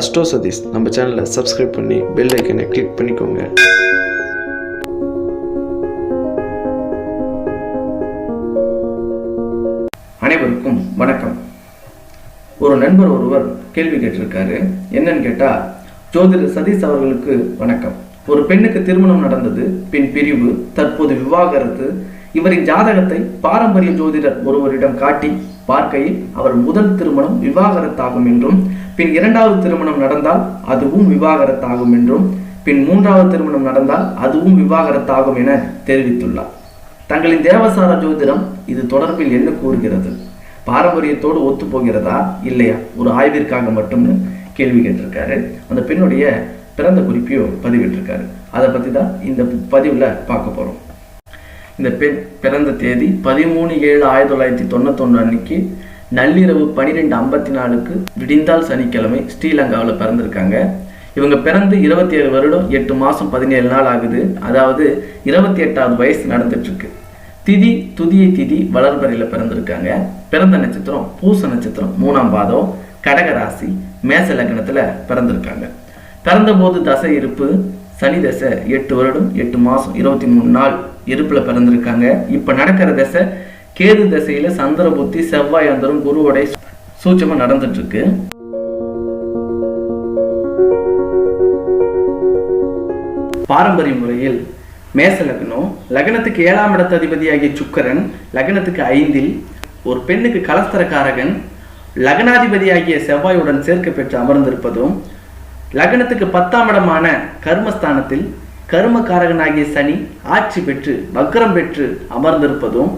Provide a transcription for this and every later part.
Astro Satish நம்ம சேனலை subscribe பண்ணி பெல் ஐக்கனை கிளிக் பண்ணிக்கோங்க. அனைவருக்கும் வணக்கம். ஒரு நண்பர் ஒருவர் கேள்வி கேட்டிருக்காரு. என்னன்னு கேட்டா ஜோதிடர் சதீஷ் அவர்களுக்கு வணக்கம். ஒரு பெண்ணுக்கு திருமணம் நடந்தது பின் பிரிவு தற்போது விவாகரத்து. இவரின் ஜாதகத்தை பாரம்பரிய ஜோதிடர் ஒருவரிடம் காட்டி பார்க்கையில் அவர் முதல் திருமணம் விவாகரத்தாகும் என்றும் பின் இரண்டாவது திருமணம் நடந்தால் அதுவும் விவாகரத்தாகும் என்றும் பின் மூன்றாவது திருமணம் நடந்தால் அதுவும் விவாகரத்தாகும் என தெரிவித்துள்ளார். தங்களின் தேவசார ஜோதிடம் இது தொடர்பில் என்ன கூறுகிறது? பாரம்பரியத்தோடு ஒத்து போகிறதா இல்லையா? ஒரு ஆய்விற்காக மட்டும்னு கேள்வி கேட்டிருக்காரு. அந்த பெண்ணுடைய பிறந்த குறிப்பையும் பதிவிட்டிருக்காரு. அதை பற்றி தான் இந்த பதிவில் பார்க்க போகிறோம் இந்த பெண் பிறந்த தேதி பதிமூணு ஏழு ஆயிரத்தி தொள்ளாயிரத்தி தொண்ணூத்தொன்று அன்னைக்கு நள்ளிரவு பன்னிரெண்டு ஐம்பத்தி நாலுக்கு விடிந்தால் சனிக்கிழமை ஸ்ரீலங்காவில் பிறந்திருக்காங்க. இவங்க பிறந்து இருபத்தி ஏழு வருடம் எட்டு மாதம் பதினேழு நாள் ஆகுது. அதாவது இருபத்தி எட்டாவது வயசு நடந்துட்டு இருக்கு திதி துதியை திதி வளர்பறையில் பிறந்திருக்காங்க. பிறந்த நட்சத்திரம் பூச நட்சத்திரம் மூணாம் பாதம் கடகராசி மேச லக்னத்தில் பிறந்திருக்காங்க. பிறந்தபோது தசை இருப்பு சனி தசை எட்டு வருடம் எட்டு மாதம் இருபத்தி மூணு நாள் இருப்பில் பிறந்திருக்காங்க. இப்போ நடக்கிற தசை கேது திசையில சந்திர புத்தி செவ்வாய் அந்தரும் குருவோடைய சூட்சமா நடந்துட்டு இருக்கு பாரம்பரிய முறையில் மேச லக்னம். லக்னத்துக்கு ஏழாம் இடத்து அதிபதியாகிய சுக்கரன் லக்னத்துக்கு ஐந்தில் ஒரு பெண்ணுக்கு கலஸ்தரக்காரகன் லக்னாதிபதியாகிய செவ்வாயுடன் சேர்க்க பெற்று அமர்ந்திருப்பதும் லக்னத்துக்கு பத்தாம் இடமான கர்மஸ்தானத்தில் கர்மக்காரகனாகிய சனி ஆட்சி பெற்று வக்ரம் பெற்று அமர்ந்திருப்பதும்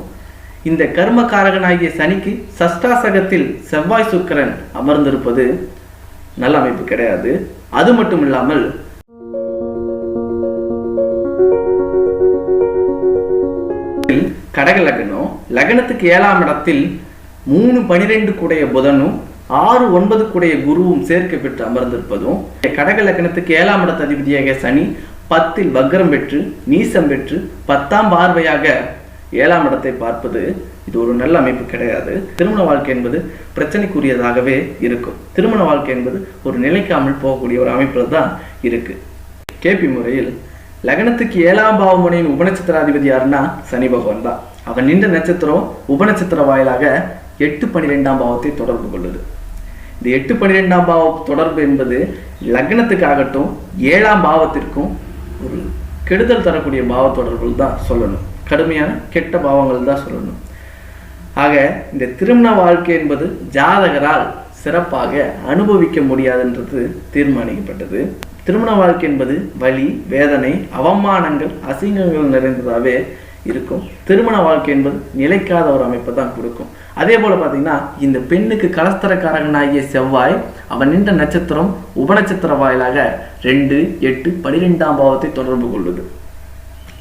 இந்த கர்மகாரகனாகிய சனிக்கு சஷ்டாசகத்தில் செவ்வாய் சுக்கரன் அமர்ந்திருப்பது நல்ல அமைப்பு கிடையாது. அது மட்டும் இல்லாமல் கடக லக்னம் லக்னத்துக்கு ஏழாம் இடத்தில் மூணு பனிரெண்டு கூடைய புதனும் ஆறு ஒன்பது கூடைய குருவும் சேர்க்கை பெற்று அமர்ந்திருப்பதும் கடக லக்னத்துக்கு ஏழாம் இடத்த அதிபதியாக சனி பத்தில் வக்ரம் பெற்று நீசம் பெற்று பத்தாம் பார்வையாக ஏழாம் இடத்தை பார்ப்பது இது ஒரு நல்ல அமைப்பு கிடையாது. திருமண வாழ்க்கை என்பது பிரச்சனைக்குரியதாகவே இருக்கும். திருமண வாழ்க்கை என்பது ஒரு நிலைக்காமல் போகக்கூடிய ஒரு அமைப்பில் தான் இருக்கு. கேபி முறையில் லக்னத்துக்கு ஏழாம் பாவமுனையின் உபநட்சத்திராதிபதி யாருன்னா சனி பகவான் தான். அவன் நின்ற நட்சத்திரம் உபநட்சத்திர வாயிலாக எட்டு பன்னிரெண்டாம் பாவத்தை தொடர்பு கொள்ளுது. இந்த எட்டு பன்னிரெண்டாம் பாவ தொடர்பு என்பது லக்னத்துக்காகட்டும் ஏழாம் பாவத்திற்கும் ஒரு கெடுதல் தரக்கூடிய பாவ தொடர்புகள் தான் சொல்லணும். கடுமையான கெட்ட பாவங்கள் தான் சொல்லணும். ஆக இந்த திருமண வாழ்க்கை என்பது ஜாதகரால் சிறப்பாக அனுபவிக்க முடியாதுன்றது தீர்மானிக்கப்பட்டது. திருமண வாழ்க்கை என்பது வலி வேதனை அவமானங்கள் அசிங்கங்கள் நிறைந்ததாகவே இருக்கும். திருமண வாழ்க்கை என்பது நிலைக்காத ஒரு அமைப்பை தான் கொடுக்கும். அதே போல பார்த்தீங்கன்னா இந்த பெண்ணுக்கு கலஸ்தரக்காரகனாகிய செவ்வாய் அவன் நின்ற நட்சத்திரம் உபநட்சத்திர வாயிலாக ரெண்டு எட்டு பனிரெண்டாம் பாவத்தை தொடர்பு கொள்வது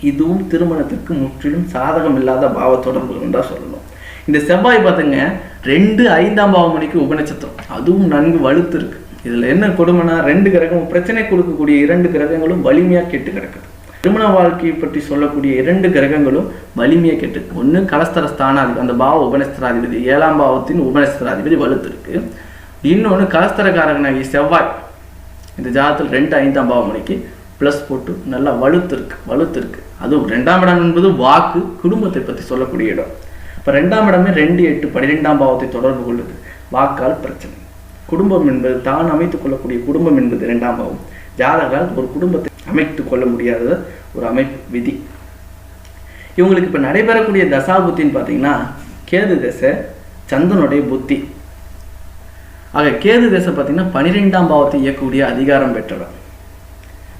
இதுவும் திருமணத்திற்கு முற்றிலும் சாதகம் இல்லாத பாவ தொடர்புகள் தான் சொல்லணும். இந்த செவ்வாய் பார்த்துங்க ரெண்டு ஐந்தாம் பாவ மணிக்கு உபநட்சத்திரம். அதுவும் நன்கு வலுத்து இருக்கு இதுல என்ன கொடுமைனா ரெண்டு கிரகமும் பிரச்சனை கொடுக்கக்கூடிய இரண்டு கிரகங்களும் வலிமையா கெட்டு கிடக்குது. திருமண வாழ்க்கையை பற்றி சொல்லக்கூடிய இரண்டு கிரகங்களும் வலிமையாக கெட்டு ஒன்று கலஸ்தர ஸ்தானாதிபதி அந்த பாவ உபநஸ்தராதிபதி ஏழாம் பாவத்தின் உபநஸ்தராதிபதி வலுத்து இருக்கு இன்னொன்று கலஸ்தரக்காரகனாகி செவ்வாய். இந்த ஜாதத்தில் ரெண்டு ஐந்தாம் பாவம் மணிக்கு ப்ளஸ் போட்டு நல்லா வலுத்து இருக்கு வலுத்து இருக்கு அதுவும் ரெண்டாம் இடம் என்பது வாக்கு குடும்பத்தை பற்றி சொல்லக்கூடிய இடம். இப்போ ரெண்டாம் இடமே ரெண்டு எட்டு பன்னிரெண்டாம் பாவத்தை தொடர்பு கொள்ளுது. வாக்கால் பிரச்சனை. குடும்பம் என்பது தான் அமைத்துக் கொள்ளக்கூடிய குடும்பம் என்பது ரெண்டாம் பாவம். ஜாதகால் ஒரு குடும்பத்தை அமைத்துக் கொள்ள முடியாத ஒரு அமைப்பு விதி. இவங்களுக்கு இப்போ நடைபெறக்கூடிய தசாபுத்தின்னு பார்த்தீங்கன்னா கேது தசை சந்தனுடைய புத்தி. ஆக கேது தசை பார்த்தீங்கன்னா பனிரெண்டாம் பாவத்தை இயக்கக்கூடிய அதிகாரம் பெற்றவர்.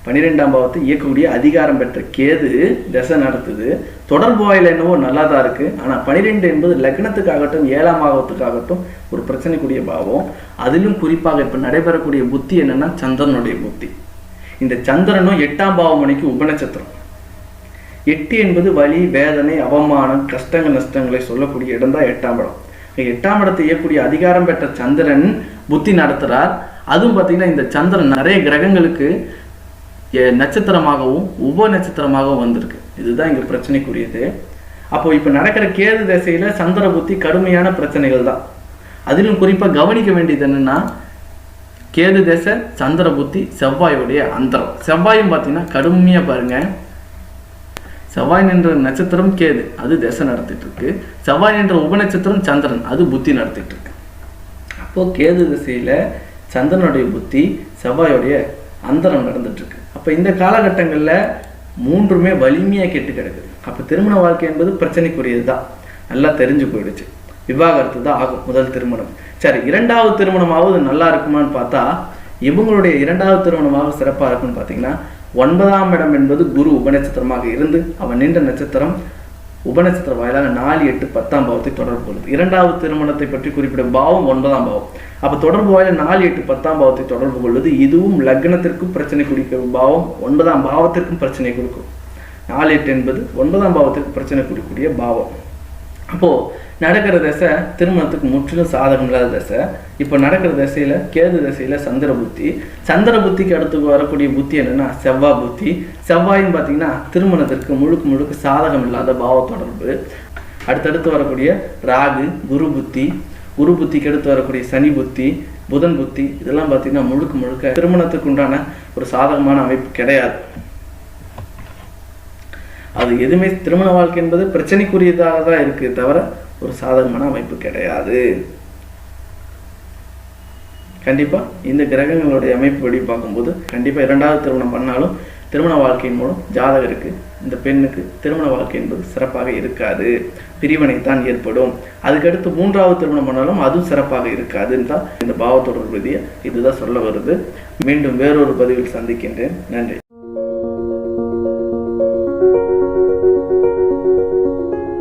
பன்னிரெண்டாம் பாவத்தை இயக்கக்கூடிய அதிகாரம் பெற்ற கேது தசை நடத்துது. தொடர்பு வாயில் என்னவோ நல்லா தான் இருக்கு. ஆனால் பனிரெண்டு என்பது லக்னத்துக்காகட்டும் ஏழாம் பாவத்துக்காகட்டும் ஒரு பிரச்சனைக்குரிய பாவம். அதிலும் குறிப்பாக இப்போ நடைபெறக்கூடிய புத்தி என்னன்னா சந்திரனுடைய புத்தி. இந்த சந்திரனும் எட்டாம் பாவம் மணிக்கு உபநட்சத்திரம். எட்டு என்பது வலி வேதனை அவமானம் கஷ்டங்கள் நஷ்டங்களை சொல்லக்கூடிய இடம் தான் எட்டாம் இடம். எட்டாம் இடத்தை இயக்கக்கூடிய அதிகாரம் பெற்ற சந்திரன் புத்தி நடத்துறார். அதுவும் பார்த்தீங்கன்னா இந்த சந்திரன் நிறைய கிரகங்களுக்கு நட்சத்திரமாகவும் உப நட்சத்திரமாகவும் வந்திருக்கு. இதுதான் இங்க பிரச்சனைக்குரியது. அப்போ இப்போ நடக்கிற கேது திசையில சந்திர புத்தி கடுமையான பிரச்சனைகள் தான். அதிலும் குறிப்பா கவனிக்க வேண்டியது என்னன்னா கேது தசை சந்திர புத்தி செவ்வாயுடைய அந்தரம். செவ்வாயும் பார்த்தீங்கன்னா கடுமையாக பாருங்க. செவ்வாய் நின்ற நட்சத்திரம் கேது அது திசை நடத்திட்டு இருக்கு. செவ்வாய் நின்ற உபநட்சத்திரம் சந்திரன் அது புத்தி நடத்திட்டு இருக்கு. அப்போ கேது திசையில சந்திரனுடைய புத்தி செவ்வாயுடைய அந்தரம் நடந்துட்டு இருக்கு. அப்போ இந்த காலகட்டங்களில் மூன்றுமே வலிமையாக கெட்டு கிடக்குது. அப்போ திருமண வாழ்க்கை என்பது பிரச்சனைக்குரியது தான் நல்லா தெரிஞ்சு போயிடுச்சு. விவாகரத்து தான் ஆகும் முதல் திருமணம். சரி இரண்டாவது திருமணமாவது நல்லா இருக்குமான்னு பார்த்தா இவங்களுடைய இரண்டாவது திருமணமாக சிறப்பாக இருக்கும்னு பார்த்தீங்கன்னா ஒன்பதாம் இடம் என்பது குரு உபநட்சத்திரமாக இருந்து அவன் நின்ற நட்சத்திரம் உபநட்சத்திர வாயிலாக நாலு எட்டு பத்தாம் பாவத்தை தொடர்பு கொள்ளுது. இரண்டாவது திருமணத்தை பற்றி குறிப்பிடும் பாவம் ஒன்பதாம் பாவம். அப்போ தொடர்பு வாயில நாலு எட்டு பத்தாம் பாவத்தை தொடர்பு கொள்வது இதுவும் லக்னத்திற்கும் பிரச்சனை கொடுக்கும் பாவம் ஒன்பதாம் பாவத்திற்கும் பிரச்சனை கொடுக்கும். நாலு எட்டு என்பது ஒன்பதாம் பாவத்திற்கு பிரச்சனை கொடுக்கக்கூடிய பாவம். அப்போது நடக்கிற தசை திருமணத்துக்கு முற்றிலும் சாதகம் இல்லாத தசை. இப்போ நடக்கிற தசையில் கேது தசையில் சந்திர புத்தி. சந்திர புத்திக்கு அடுத்து வரக்கூடிய புத்தி என்னென்னா செவ்வாய் புத்தி. செவ்வாயும் பார்த்தீங்கன்னா திருமணத்திற்கு முழுக்க முழுக்க சாதகம் இல்லாத பாவ தொடர்பு. அடுத்தடுத்து வரக்கூடிய ராகு குரு புத்தி. குரு புத்திக்கு அடுத்து வரக்கூடிய சனி புத்தி புதன் புத்தி. இதெல்லாம் பார்த்தீங்கன்னா முழுக்க முழுக்க திருமணத்துக்கு உண்டான ஒரு சாதகமான அமைப்பு கிடையாது. அது எதுவுமே திருமண வாழ்க்கை என்பது பிரச்சனைக்குரியதாக தான் இருக்கு தவிர ஒரு சாதகமான அமைப்பு கிடையாது. கண்டிப்பாக இந்த கிரகங்களுடைய அமைப்புப்படி பார்க்கும்போது கண்டிப்பாக இரண்டாவது திருமணம் பண்ணாலும் திருமண வாழ்க்கையின் மூலம் ஜாதகருக்கு இந்த பெண்ணுக்கு திருமண வாழ்க்கை என்பது சிறப்பாக இருக்காது. பிரிவினை தான் ஏற்படும். அதுக்கடுத்து மூன்றாவது திருமணம் பண்ணாலும் அதுவும் சிறப்பாக இருக்காதுன்னு தான் இந்த பாவத்தொடர் ரீதியாக இதுதான் சொல்ல வருது. மீண்டும் வேறொரு பதிவில் சந்திக்கின்றேன். நன்றி.